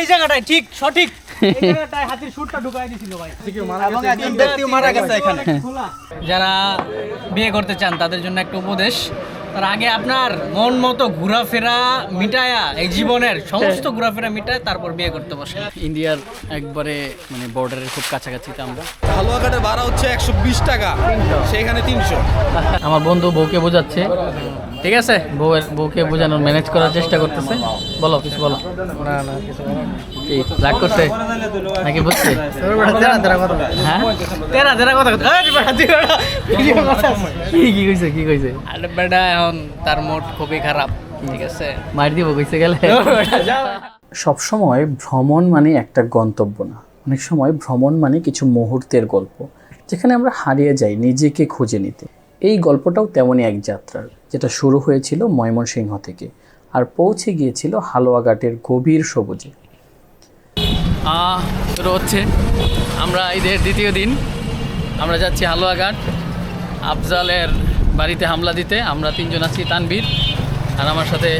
এই জায়গাটায় ঠিক সঠিক। এই জায়গাটায় হাতির সুরটা ঢুকাই দিছিল ভাই। এবং একজন ব্যক্তি মারা গেছে এখানে। যারা বিয়ে করতে চান তাদের জন্য একটা উপদেশ। তার আগে আপনার মন মতো ঘোরাফেরা মিটায়া এই জীবনের সমস্ত ঘোরাফেরা মিটায় তারপর বিয়ে করতে বসে ইন্ডিয়ার একবারে মানে বর্ডারের খুব কাছাকাছিতে আমরা। হালুয়াঘাটের ভাড়া হচ্ছে একশো বিশ টাকা। সেখানে তিনশো। আমার বন্ধু বউকে বোঝাচ্ছে। ঠিক আছে? বউয়ের বউকে বোঝানোর ম্যানেজ করার চেষ্টা করতেছে। বলো কিছু বলো। না না কিছু কি রাগ করছে নাকি বুঝছে হ্যাঁ? তেরা তেরা কথা কথা এই বেটা, তুই বেটা, ভিডিও কথা কি কি কইছে কি কইছে? আরে বেটা এখন তার মোট খুবই খারাপ ঠিক আছে? মার দিব কইছে গেলে। সবসময় ভ্রমণ মানে একটা গন্তব্য না। অনেক সময় ভ্রমণ মানে কিছু মুহূর্তের গল্প যেখানে আমরা হারিয়ে যাই নিজেকে খুঁজে নিতে। এই গল্পটাও তেমনই এক যাত্রার যেটা শুরু হয়েছিল ময়মনসিংহ থেকে আর পৌঁছে গিয়েছিল হালুয়াঘাটের গভীর সবুজে। হচ্ছে। আমরা ঈদের দ্বিতীয় দিন। আমরা যাচ্ছি হালুয়াঘাট। আফজালের বাড়িতে হামলা দিতে। আমরা তিনজন আছি তানবীর আর আমার সাথে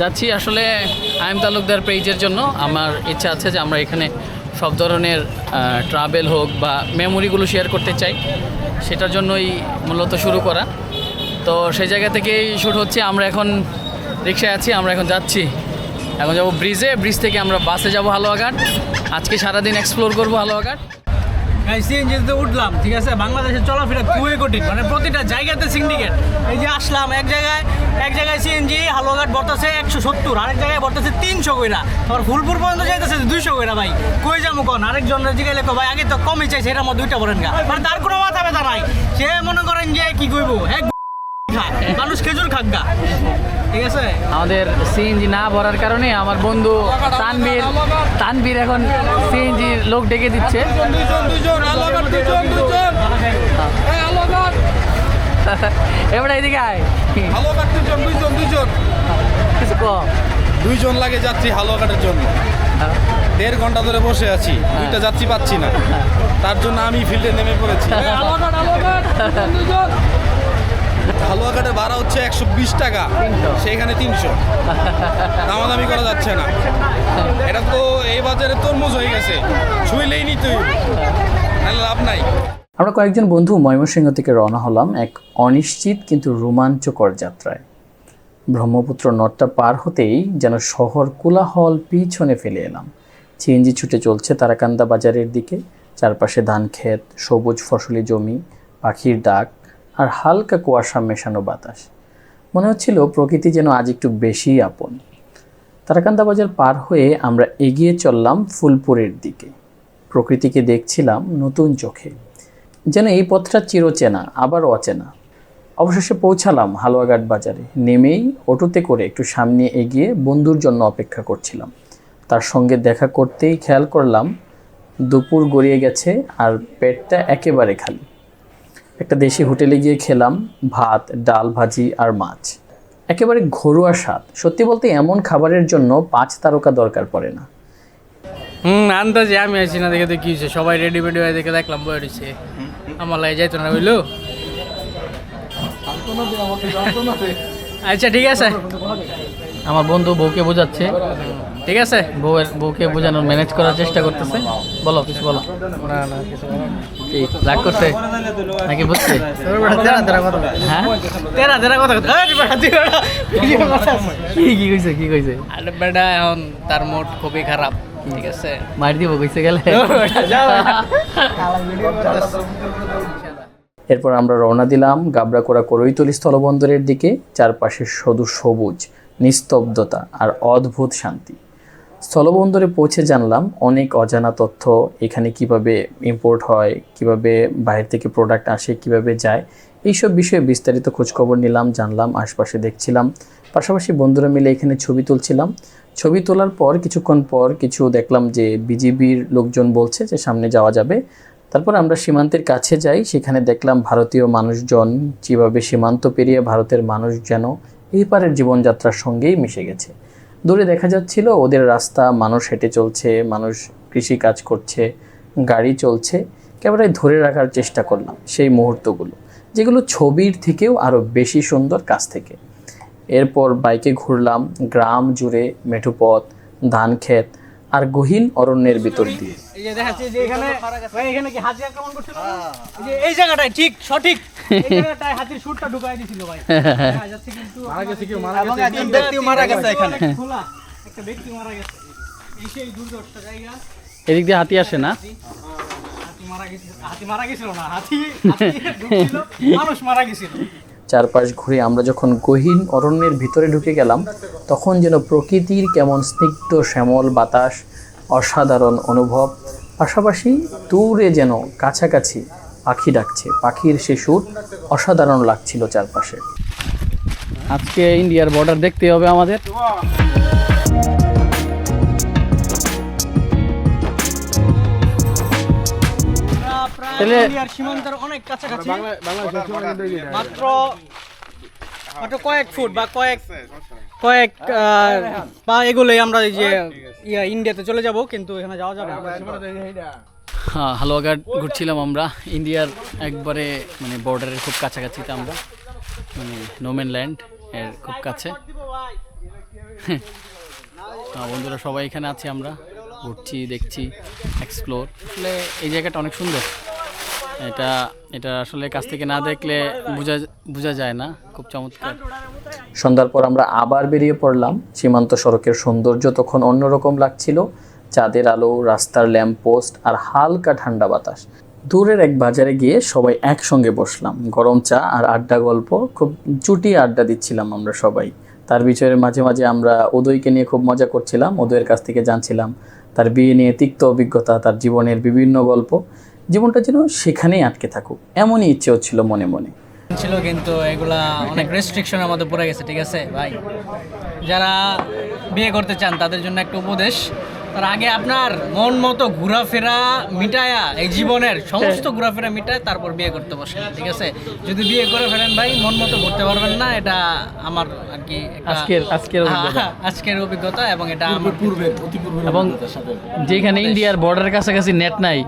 যাচ্ছি আসলে আইম তালুকদার পেজের জন্য। আমার ইচ্ছা আছে যে আমরা এখানে সব ধরনের ট্রাভেল হোক বা মেমোরিগুলো শেয়ার করতে চাই। সেটার জন্যই মূলত শুরু করা। তো সেই জায়গা থেকেই শুট হচ্ছে। আমরা এখন রিক্সায় আছি আমরা এখন যাচ্ছি। এখন যাব ব্রিজে ব্রিজ থেকে আমরা বাসে যাব হালুয়াঘাট। আজকে সারাদিন এক্সপ্লোর করব হালুয়াঘাট। সিএনজিতে উঠলাম, ঠিক আছে? বাংলাদেশের চলাফেরা খুবই কঠিন। মানে প্রতিটা জায়গাতে সিন্ডিকেট এই যে আসলাম, এক জায়গায় এক জায়গায় সিএনজি হালুয়াঘাট বর্তাছে একশো সত্তর, আরেক জায়গায় বর্তাছে তিনশো কইরা। আবার ফুলপুর পর্যন্ত যাইতেছে দুইশো কইরা, ভাই। কই যাব কোন? আরেকজন জিগাইলে কো ভাই, আগে তো কমই চাইছে এটার মধ্যে দুইটা বলেন গা। মানে তার কোনো মাথা ব্যথা নাই। সে মনে করেন যে কি কইবো? এক মানুষ খেজুর খাক গা ঠিক আছে? আমাদের সিএনজি না ভরার কারণে আমার বন্ধু তানবীর তানবীর এখন সিএনজির লোক ডেকে দিচ্ছে। এবারে এদিকে আয়। দুজন দুজন কিছু কম দুইজন লাগে যাত্রী হালুয়াঘাটের জন্য। দেড় ঘণ্টা ধরে বসে আছি। দুইটা যাত্রী পাচ্ছি না। তার জন্য আমি ফিল্ডে নেমে পড়েছি এই হালুয়াঘাট হালুয়াঘাট দুজন, দুজন হালুয়াঘাটের ভাড়া হচ্ছে একশো বিশ টাকা। সেখানে তিনশো। দামাদামি করা যাচ্ছে না। এটা তো এই বাজারে তরমুজ হয়ে গেছে। ছুইলেই নিতে লাভ নাই। আমরা কয়েকজন বন্ধু ময়মনসিংহ থেকে রওনা হলাম এক অনিশ্চিত কিন্তু রোমাঞ্চকর যাত্রায়। ব্রহ্মপুত্র নদটা পার হতেই যেন শহর কোলাহল পিছনে ফেলে এলাম। সিএনজি ছুটে চলছে তারাকান্দা বাজারের দিকে। চারপাশে ধান ক্ষেত সবুজ ফসলি জমি পাখির ডাক আর হালকা কুয়াশা মেশানো বাতাস। মনে হচ্ছিল প্রকৃতি যেন আজ একটু বেশিই আপন। তারাকান্দা বাজার পার হয়ে আমরা এগিয়ে চললাম ফুলপুরের দিকে। প্রকৃতিকে দেখছিলাম নতুন চোখে। যেন এই পথটা চিরচেনা আবার অচেনা। অবশেষে পৌঁছালাম হালুয়াঘাট বাজারে। নেমেই অটোতে করে একটু সামনে এগিয়ে বন্ধুর জন্য অপেক্ষা করছিলাম। তার সঙ্গে দেখা করতেই খেয়াল করলাম, দুপুর গড়িয়ে গেছে আর পেটটা একেবারে খালি। একটা দেশি হোটেলে গিয়ে খেলাম ভাত, ডাল, ভাজি আর মাছ। একেবারে ঘরোয়া স্বাদ। সত্যি বলতে এমন খাবারের জন্য পাঁচ তারকা দরকার পড়ে না। হুম, আন্দাজে আমি আছি না, দেখে তো কি হয়েছে সবাই রেডি মেডি হয়ে দেখে দেখলাম বয়ে রয়েছে আমার লাগে যাইতো না, বুঝলো? আচ্ছা ঠিক আছে। আমার বন্ধু বউকে বোঝাচ্ছে। ঠিক আছে? বউয়ের বউকে বোঝানোর ম্যানেজ করার চেষ্টা করতেছে। বলো কিছু বলো। কি রাগ করছে? নাকি বুঝছে? হ্যাঁ? তেরা তেরা কথা কি কি কইছে কি কইছে? আরে বেটা এখন তার মোট খুবই খারাপ ঠিক আছে? মার দিব কইছে গেলে। এরপর আমরা রওনা দিলাম গাবড়াকোড়া করৈতলি স্থলবন্দরের দিকে চারপাশে শুধু সবুজ নিস্তব্ধতা আর অদ্ভুত শান্তি। স্থলবন্দরে পৌঁছে জানলাম অনেক অজানা তথ্য, এখানে কীভাবে ইম্পোর্ট হয়, কীভাবে বাইরে থেকে প্রোডাক্ট আসে, কীভাবে যায়। এইসব বিষয়ে বিস্তারিত খোঁজখবর নিলাম, জানলাম, আশপাশে দেখছিলাম। পাশাপাশি বন্ধুরা মিলে এখানে ছবি তুলছিলাম। ছবি তোলার পর কিছুক্ষণ পর কিছু দেখলাম যে বিজিবির লোকজন বলছে যে সামনে যাওয়া যাবে। তারপর আমরা সীমান্তের কাছে যাই, সেখানে দেখলাম ভারতীয় মানুষজন যেভাবে সীমান্ত পেরিয়ে ভারতের মানুষ যেন এই পারের জীবনযাত্রার সঙ্গেই মিশে গেছে। দূরে দেখা যাচ্ছিল, ওদের রাস্তা, মানুষ হেঁটে চলছে, মানুষ কৃষি কাজ করছে, গাড়ি চলছে। ক্যামেরায় ধরে রাখার চেষ্টা করলাম সেই মুহূর্তগুলো, যেগুলো ছবির থেকেও আরও বেশি সুন্দর কাছ থেকে। এরপর বাইকে ঘুরলাম গ্রাম জুড়ে মেঠুপথ ধান ক্ষেত আর গহীন অরণ্যের ভিতর দিয়ে। এই যে দেখাচ্ছি যে এখানে এখানে কি আক্রমণ করছিল এই জায়গাটায়, ঠিক, সঠিক। হাতির সুরটা ঢুকাই দিছিল ভাই। কিন্তু মারা গেছে কেউ মারা গেছে। একজন ব্যক্তি মারা গেছে এখানে। খোলা। একটা ব্যক্তি মারা গেছে। এই সেই দুর্দশা জায়গা। এদিক দিয়ে হাতি আসে না? হাতি মারা গেছিল হাতি মারা গেছিল না হাতি হাতি ঢুকছিল, মানুষ মারা গেছিল। চারপাশ ঘুরে আমরা যখন গহীন অরণ্যের ভিতরে ঢুকে গেলাম তখন যেন প্রকৃতির কেমন স্নিগ্ধ শ্যামল বাতাস অসাধারণ অনুভব পাশাপাশি দূরে যেন কাছাকাছি পাখি ডাকছে। পাখির সে সুর অসাধারণ লাগছিল চারপাশে। আজকে ইন্ডিয়ার বর্ডার দেখতে হবে আমাদের। আমরা তাহলে- সীমান্তের অনেক কাছাকাছি। মাত্র মাত্র কয়েক ফুট বা কয়েক কয়েক এগুলোই আমরা এই যে ইয়া ইন্ডিয়াতে চলে যাব কিন্তু এখানে যাওয়া যাবে না। হ্যাঁ হালুয়াঘাট ঘুরছিলাম আমরা। ইন্ডিয়ার একবারে মানে বর্ডারের খুব কাছাকাছিতে আমরা। মানে নোমেন ল্যান্ড এর খুব কাছে। হ্যাঁ, বন্ধুরা সবাই এখানে আছি আমরা। ঘুরছি দেখছি এক্সপ্লোর আসলে এই জায়গাটা অনেক সুন্দর। এটা এটা আসলে কাছ থেকে না দেখলে বোঝা বোঝা যায় না। খুব চমৎকার। সন্ধ্যার পর আমরা আবার বেরিয়ে পড়লাম। সীমান্ত সড়কের সৌন্দর্য তখন অন্যরকম লাগছিল। চাঁদের আলো, রাস্তার ল্যাম্প পোস্ট আর হালকা ঠান্ডা বাতাস। দূরের এক বাজারে গিয়ে সবাই একসঙ্গে বসলাম। গরম চা আর আড্ডা গল্প, খুব জুটি আড্ডা দিচ্ছিলাম আমরা সবাই। তার বিচারে মাঝে মাঝে আমরা উদয়কে নিয়ে খুব মজা করছিলাম, উদয়ের কাছ থেকে জানছিলাম। তার বিয়ে নিয়ে তিক্ত অভিজ্ঞতা, তার জীবনের বিভিন্ন গল্প। জীবনটা যেন সেখানেই আটকে থাকুক, এমনই ইচ্ছে হচ্ছিল মনে মনে। ছিল কিন্তু এগুলা অনেক রেস্ট্রিকশনের মধ্যে পড়ে গেছে, ঠিক আছে? ভাই, যারা বিয়ে করতে চান তাদের জন্য একটা উপদেশ তার আগে আপনার মন মতো ঘোরাফেরা মিটায়া এই জীবনের সমস্ত ঘোরাফেরা মিটায় তারপর বিয়ে করতে বসেন ঠিক আছে? যদি বিয়ে করে ফেলেন ভাই মন মতো ঘুরতে পারবেন না এটা আমার আর কি আজকের- আজকের হ্যাঁ, আজকের অভিজ্ঞতা এবং এটা আমার এবং যেখানে ইন্ডিয়ার বর্ডারের কাছাকাছি নেট নাই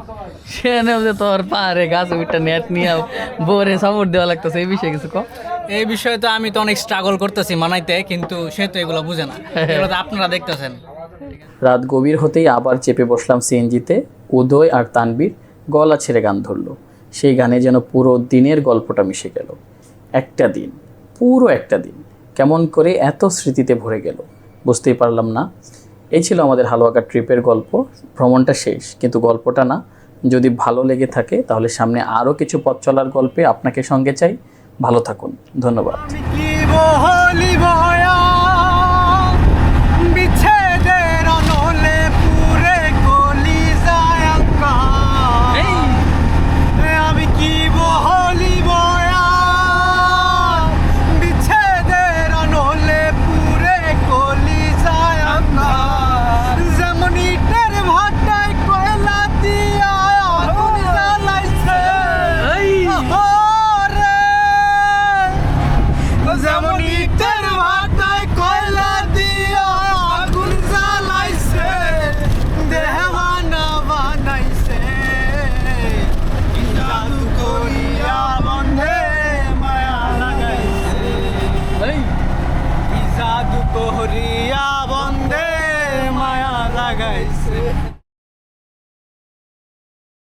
সেখানে যে তোর পাহাড়ে গাছ উঠটা নেট নিয়ে বোরে সাপোর্ট দেওয়া লাগতেছে এই বিষয়ে কিছু কম এই বিষয়ে তো আমি তো অনেক স্ট্রাগল করতেছি মানাইতে কিন্তু সে তো এগুলো বুঝে না। এগুলো তো আপনারা দেখতেছেন। রাত গভীর হতেই আবার চেপে বসলাম সিএনজিতে। উদয় আর তানবীর গলা ছেড়ে গান ধরলো। সেই গানে যেন পুরো দিনের গল্পটা মিশে গেল। একটা দিন, পুরো একটা দিন, কেমন করে এত স্মৃতিতে ভরে গেল। বুঝতেই পারলাম না। এই ছিল আমাদের হালুয়াকা ট্রিপের গল্প। ভ্রমণটা শেষ, কিন্তু গল্পটা না। যদি ভালো লেগে থাকে, তাহলে সামনে আরও কিছু পথ চলার গল্পে আপনাকে সঙ্গে চাই। ভালো থাকুন। ধন্যবাদ।